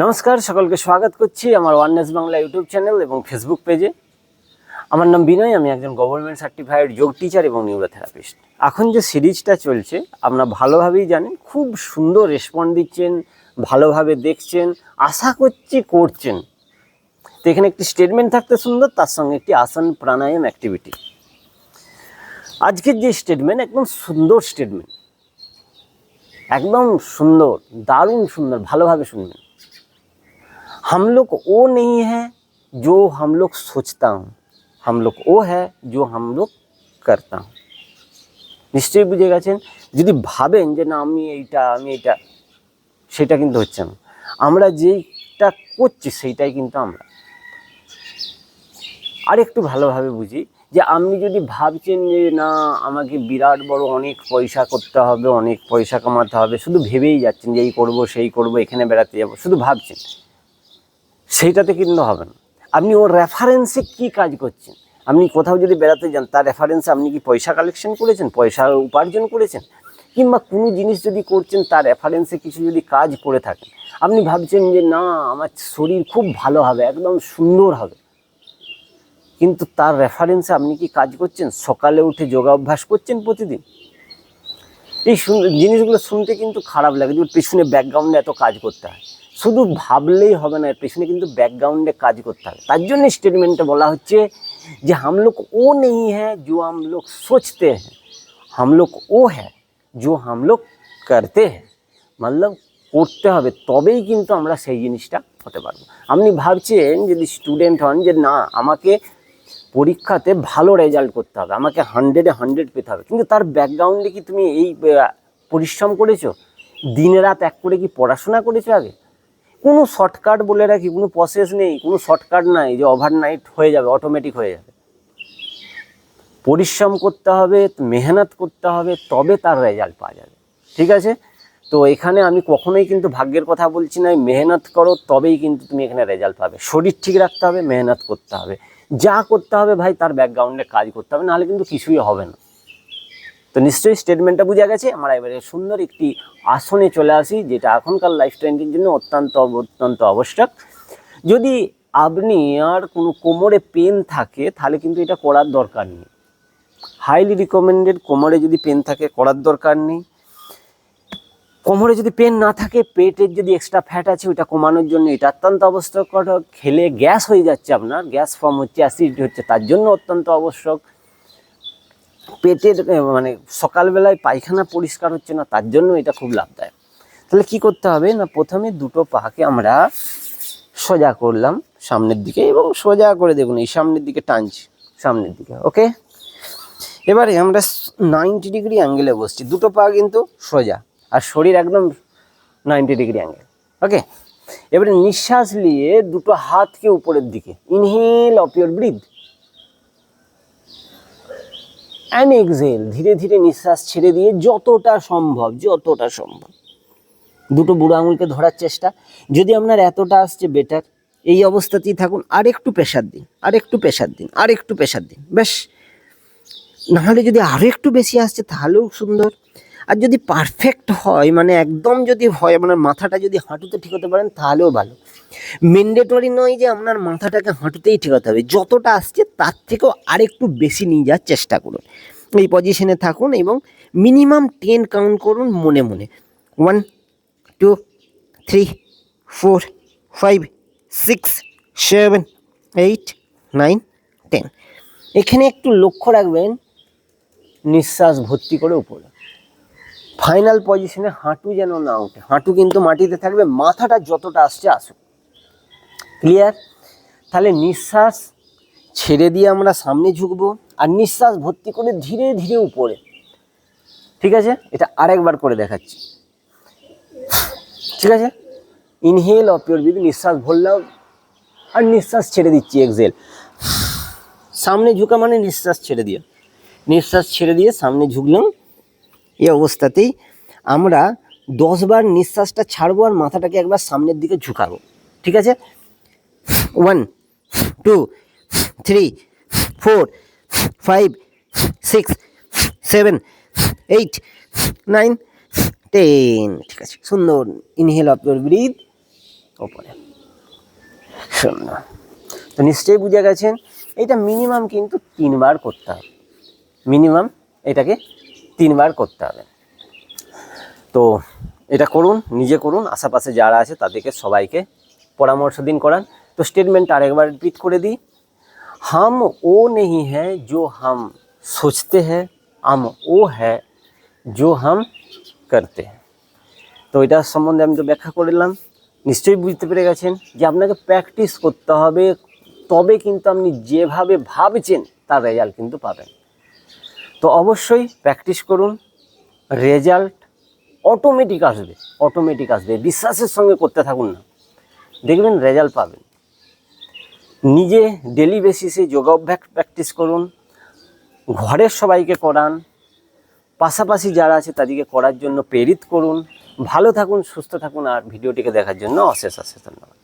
নমস্কার, সকলকে স্বাগত করছি আমার ওয়াননেস বাংলা ইউটিউব চ্যানেল এবং ফেসবুক পেজে আমার নাম বিনয়, আমি একজন গভর্নমেন্ট সার্টিফাইড যোগ টিচার এবং নিউরোথেরাপিস্ট এখন যে সিরিজটা চলছে, আপনারা ভালোভাবেই জানেন, খুব সুন্দর রেসপন্ড দিচ্ছেন, ভালোভাবে দেখছেন, আশা করছি করছেন। তো এখানে একটি স্টেটমেন্ট থাকতে সুন্দর, তার সঙ্গে একটি আসন প্রাণায়াম অ্যাক্টিভিটি আজকের যে স্টেটমেন্ট একদম সুন্দর স্টেটমেন্ট একদম সুন্দর, দারুণ সুন্দর, ভালোভাবে শুনবেন। हम लोग वो नहीं है जो हम लोग सोचता हूँ हम लोग वो है जो हम लोग करता हूँ নিশ্চয়ই বুঝে গেছেন যদি ভাবেন যে না আমি এইটা আমি এইটা সেটা কিন্তু হচ্ছে না আমরা যেইটা করছি সেইটাই কিন্তু আমরা আর একটু ভালোভাবে বুঝি যে আপনি যদি ভাবছেন যে না আমাকে বিরাট বড় অনেক পয়সা করতে হবে অনেক পয়সা কামাতে হবে শুধু ভেবেই যাচ্ছেন যে এই করবো সেই করবো এখানে বেড়াতে যাবো শুধু ভাবছেন সেইটাতে কিন্তু হবে না। আপনি ওর রেফারেন্সে কি কাজ করছেন? আপনি কোথাও যদি বেড়াতে যান, তার রেফারেন্সে আপনি কি পয়সা কালেকশন করেছেন? পয়সা উপার্জন করেছেন? কিংবা কোনো জিনিস যদি করছেন, তার রেফারেন্সে কিছু যদি কাজ করে থাকেন আপনি ভাবছেন যে, না, আমার শরীর খুব ভালো হবে, একদম সুন্দর হবে। কিন্তু তার রেফারেন্সে আপনি কি কাজ করছেন? সকালে উঠে যোগাভ্যাস করছেন প্রতিদিন? এই জিনিসগুলো শুনতে কিন্তু খারাপ লাগে, যে পেছনে ব্যাকগ্রাউন্ডে এত কাজ করতে হয়। শুধু ভাবলেই হবে না পেছনে কিন্তু ব্যাকগ্রাউন্ডে কাজ করতে হবে। তার জন্য স্টেটমেন্টে বলা হচ্ছে যে হাম লোক ও নেই হ্যাঁ জো হাম লোক সোচতে হ্যাঁ। হাম লোক ও হ্যাঁ জো হাম লোক করতে হ্যাঁ। মতলব করতে হবে, তবেই কিন্তু আমরা সেই জিনিসটা হতে পারব। আপনি ভাবছেন যদি স্টুডেন্ট হন যে, না, আমাকে পরীক্ষাতে ভালো রেজাল্ট করতে হবে, আমাকে হান্ড্রেডে হান্ড্রেড পেতে হবে। কিন্তু তার ব্যাকগ্রাউন্ডে কি তুমি এই পরিশ্রম করেছ? দিন রাত এক করে কি পড়াশোনা করেছ আগে? কোনো শর্টকাট বলে রাখি, কোনো প্রসেস নেই, কোনো শর্টকাট নাই যে ওভারনাইট হয়ে যাবে অটোমেটিক হয়ে যাবে। পরিশ্রম করতে হবে, মেহনত করতে হবে, তবে তার রেজাল্ট পাওয়া যাবে। ঠিক আছে? তো এখানে আমি কখনোই কিন্তু ভাগ্যের কথা বলছি না মেহনত করো, তবেই কিন্তু তুমি এখানে রেজাল্ট পাবে। শরীর ঠিক রাখতে হবে, মেহনত করতে হবে। যা করতে হবে ভাই, তার ব্যাকগ্রাউন্ডে কাজ করতে হবে, নাহলে কিন্তু কিছুই হবে না। তো নিশ্চয়ই স্টেটমেন্টটা বোঝা গেছে। আমরা এবারে সুন্দর একটি আসনে চলে আসি, যেটা এখনকার লাইফ স্টাইলের জন্য অত্যন্ত অত্যন্ত আবশ্যক। যদি আপনি আর কোনো কোমরে পেন থাকে, তাহলে কিন্তু এটা করার দরকার নেই। হাইলি রিকমেন্ডেড কোমরে যদি পেন থাকে, করার দরকার নেই। কোমরে যদি পেন না থাকে, পেটের যদি এক্সট্রা ফ্যাট আছে ওইটা কমানোর জন্য এটা অত্যন্ত আবশ্যক। খেলে গ্যাস হয়ে যাচ্ছে আপনার গ্যাস ফর্ম হচ্ছে অ্যাসিড হচ্ছে, তার জন্য অত্যন্ত আবশ্যক। পেটের মানে সকালবেলায় পায়খানা পরিষ্কার হচ্ছে না, তার জন্য এটা খুব লাভদায়ক। তাহলে কি করতে হবে না, প্রথমে দুটো পাকে আমরা সোজা করলাম সামনের দিকে এবং সোজা করে দেখুন, এই সামনের দিকে টানছি, সামনের দিকে, ওকে? এবারে আমরা নাইনটি ডিগ্রি অ্যাঙ্গেলে বসছি, দুটো পা কিন্তু সোজা, আর শরীর একদম নাইনটি ডিগ্রি অ্যাঙ্গেল ওকে? এবারে নিঃশ্বাস নিয়ে দুটো হাতকে উপরের দিকে inhale of breath and exhale ধীরে ধীরে নিঃশ্বাস ছেড়ে দিয়ে যতটা সম্ভব যতটা সম্ভব। দুটো বুড়ো আঙুলকে ধরার চেষ্টা। যদি আপনার এতটা আসছে বেটার এই অবস্থাতেই থাকুন, আর একটু প্রেশার দিন, আর একটু প্রেশার দিন, আর একটু প্রেশার দিন বেশ নাহলে যদি আরও একটু বেশি আসছে, তাহলেও সুন্দর। আর যদি পারফেক্ট হয় মানে একদম যদি হয়, আপনার মাথাটা যদি হাঁটুতে ঠিক হতে পারেন, তাহলেও ভালো। ম্যান্ডেটরি নয় যে আপনার মাথাটাকে হাঁটুতেই ঠিকাতে হবে। যতটা আসছে, তার থেকেও আরেকটু বেশি নিয়ে যাওয়ার চেষ্টা করুন। এই পজিশনে থাকুন এবং মিনিমাম টেন কাউন্ট করুন মনে মনে। One two three four five six seven eight nine ten এখানে একটু লক্ষ্য রাখবেন, নিঃশ্বাস ভর্তি করে উপরে। ফাইনাল পজিশনে হাঁটু যেন না ওঠে। হাঁটু কিন্তু মাটিতে থাকবে, মাথাটা যতটা আসছে আসুক। ক্লিয়ার তাহলে নিঃশ্বাস ছেড়ে দিয়ে আমরা সামনে ঝুঁকবো, আর নিঃশ্বাস ভর্তি করে ধীরে ধীরে উপরে। ঠিক আছে? এটা আরেকবার করে দেখাচ্ছি। ঠিক আছে? ইনহেল অফ ইউর নিঃশ্বাস ভরলাম, আর নিঃশ্বাস ছেড়ে দিচ্ছি এক্সেল সামনে ঝুঁকা মানে নিঃশ্বাস ছেড়ে দিয়ে। নিঃশ্বাস ছেড়ে দিয়ে সামনে ঝুঁকলাম এই অবস্থাতেই আমরা দশবার নিঃশ্বাসটা ছাড়বো আর মাথাটাকে একবার সামনের দিকে ঝুঁকাবো। ঠিক আছে? One two three four five six seven eight nine ten ঠিক আছে, সুন্দর। ইনহেল অফ ইউর ব্রিথ ওপরে। সুন্দর তো নিশ্চয়ই বুঝে গেছেন, এটা মিনিমাম কিন্তু তিনবার করতে হবে। মিনিমাম এটাকে তিনবার করতে হবে। তো এটা করুন, নিজে করুন, আশেপাশে যারা আছে তাদেরকে সবাইকে পরামর্শ দিন করান। তো স্টেটমেন্ট আরেকবার রিপিট করে দিই। হাম ও নেই হ্যাঁ জো হাম সোচতে হ্যাঁ আম ও হ্যাঁ জো হাম করতে হ্যাঁ তো এটা সম্বন্ধে আমি তো ব্যাখ্যা করে দিলাম। নিশ্চয়ই বুঝতে পেরে গেছেন যে আপনাকে প্র্যাকটিস করতে হবে, তবে কিন্তু আপনি যেভাবে ভাবছেন তার রেজাল্ট কিন্তু পাবেন। তো অবশ্যই প্র্যাকটিস করুন রেজাল্ট অটোমেটিক আসবে অটোমেটিক আসবে, বিশ্বাসের সঙ্গে করতে থাকুন না। দেখবেন রেজাল্ট পাবেন। নিজে ডেলি বেসিসে যোগাভ্যাস প্র্যাকটিস করুন, ঘরের সবাইকে করান, পাশাপাশি যারা আছে তাদেরকে করার জন্য প্রেরিত করুন। ভালো থাকুন, সুস্থ থাকুন, আর ভিডিওটিকে দেখার জন্য অশেষ অশেষ ধন্যবাদ।